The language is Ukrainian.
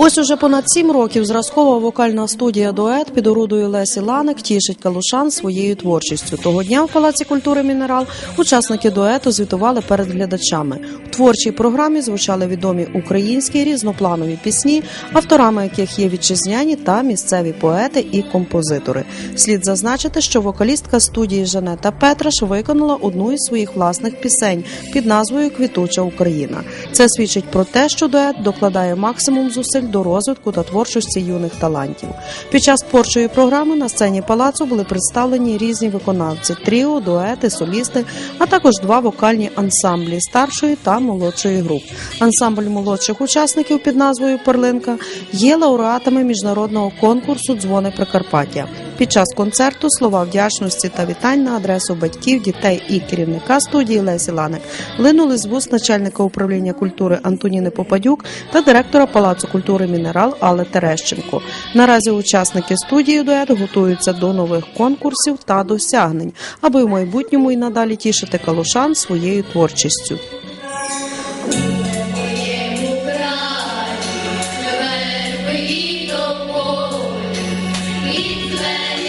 Ось уже понад сім років зразкова вокальна студія дует під орудою Лесі Ланик тішить калушан своєю творчістю. Того дня в Палаці культури Мінерал учасники дуету звітували перед глядачами. У творчій програмі звучали відомі українські різнопланові пісні, авторами яких є вітчизняні та місцеві поети і композитори. Слід зазначити, що вокалістка студії Жанета Петраш виконала одну із своїх власних пісень під назвою Квітуча Україна. Це свідчить про те, що дует докладає максимум зусиль до розвитку та творчості юних талантів. Під час творчої програми на сцені палацу були представлені різні виконавці: тріо, дуети, солісти, а також два вокальні ансамблі старшої та молодшої груп. Ансамбль молодших учасників під назвою Перлинка є лауреатами міжнародного конкурсу Дзвони Прикарпаття. Під час концерту слова вдячності та вітань на адресу батьків, дітей і керівника студії Лесі Ланик линули з вуст начальника управління культури Антоніни Попадюк та директора Палацу культури Мінерал Алли Терещенко. Наразі учасники студії дует готуються до нових конкурсів та досягнень, аби в майбутньому і надалі тішити калушан своєю творчістю. Yeah.